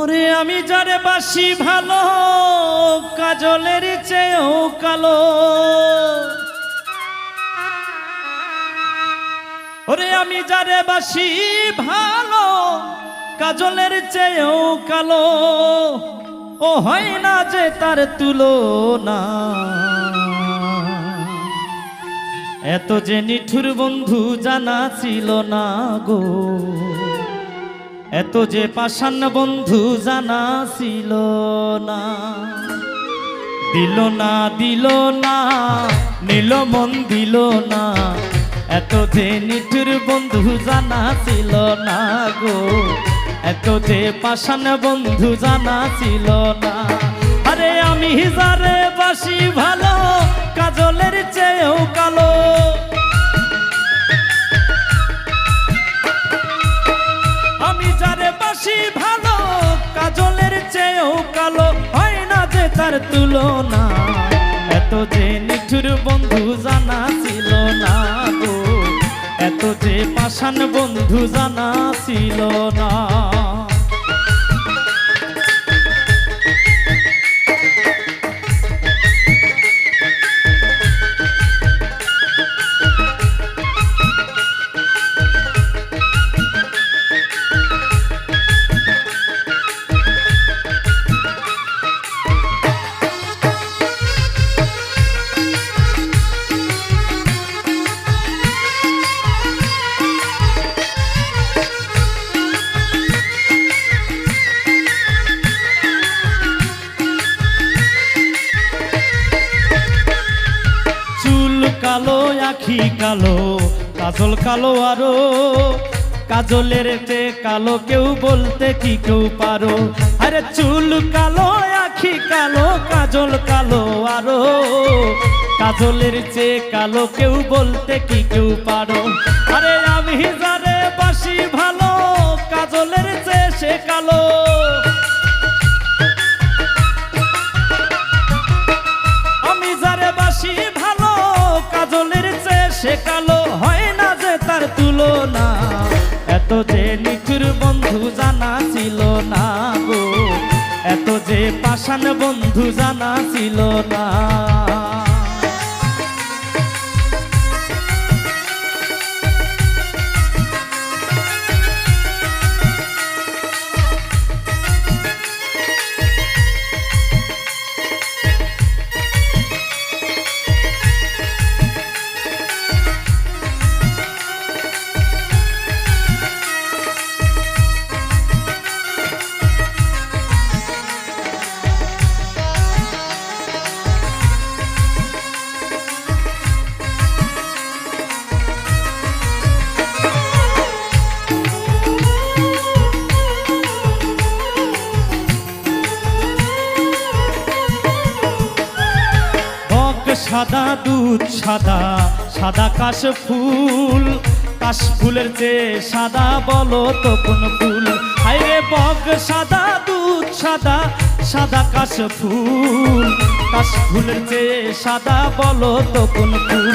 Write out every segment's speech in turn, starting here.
ওরে আমি যারে বাসি ভালো, কাজলের চেয়েও কালো। ওরে আমি যারে বাসি ভালো, কাজলের চেয়েও কালো। ও হয় না যে তার তুলনা। এত যে নিঠুর বন্ধু জানা ছিল না গো। এত যে পাষাণ বন্ধু জানা ছিল না। দিল না দিল না, নীল মন দিল না। এত যে নিঠুর বন্ধু জানা ছিল না গো। এত যে পাষাণ বন্ধু জানা ছিল না। আরে আমি যারে বাসি ভালো, কাজলের চেয়েও কালো। না তুলনা। এত যে নিঠুর বন্ধু জানা ছিল না গো। এত যে পাষাণ বন্ধু জানা ছিল না। আখি কালো, কাজল কালো আরও। কাজলের তে কালো কেউ বলতে কি কেউ পারো। আরে চুল কালো, আখি কালো, কাজল কালো আরও। কাজলের চে কালো কেউ বলতে কি কেউ পারো। আরে আমি যারে বাসি ভালো, কাজলের চে সে কালো। জানা ছিল না গো। এত যে পাষাণ বন্ধু জানা ছিল না। সাদা দুধ, সাদা সাদা কাশ ফুল। কাশ ফুলের চেয়ে সাদা বলো তো কোন ফুল? হাইরে বক, সাদা দুধ, সাদা সাদা কাশ ফুল। কাশ ফুলের চেয়ে সাদা বলো তো কোন ফুল?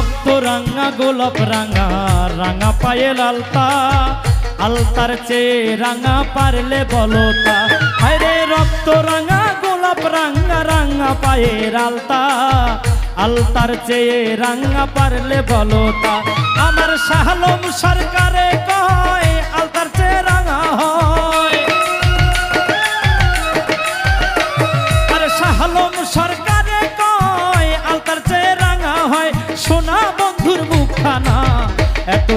রক্ত রাঙা, গোলাপ রাঙা রাঙা পায়ে আলতা আলতার চেয়ে রাঙা পারলে বলো তা হায়রে রক্ত রাঙা, গোলাপ রাঙা রাঙা পায়ের আলতা আলতার চেয়ে রাঙা পারলে বলো তা আমার শাহলম সরকারে কয়, আলতার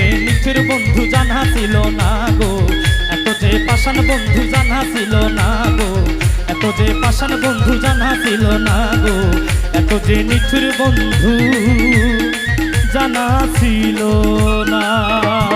গো এত যে নিঠুর বন্ধু জানা ছিল না গো। এত যে পাশান বন্ধু জানা ছিল না গো। এত যে পাশান বন্ধু জানা ছিল না গো। এত যে নিঠুর বন্ধু জানা ছিল না।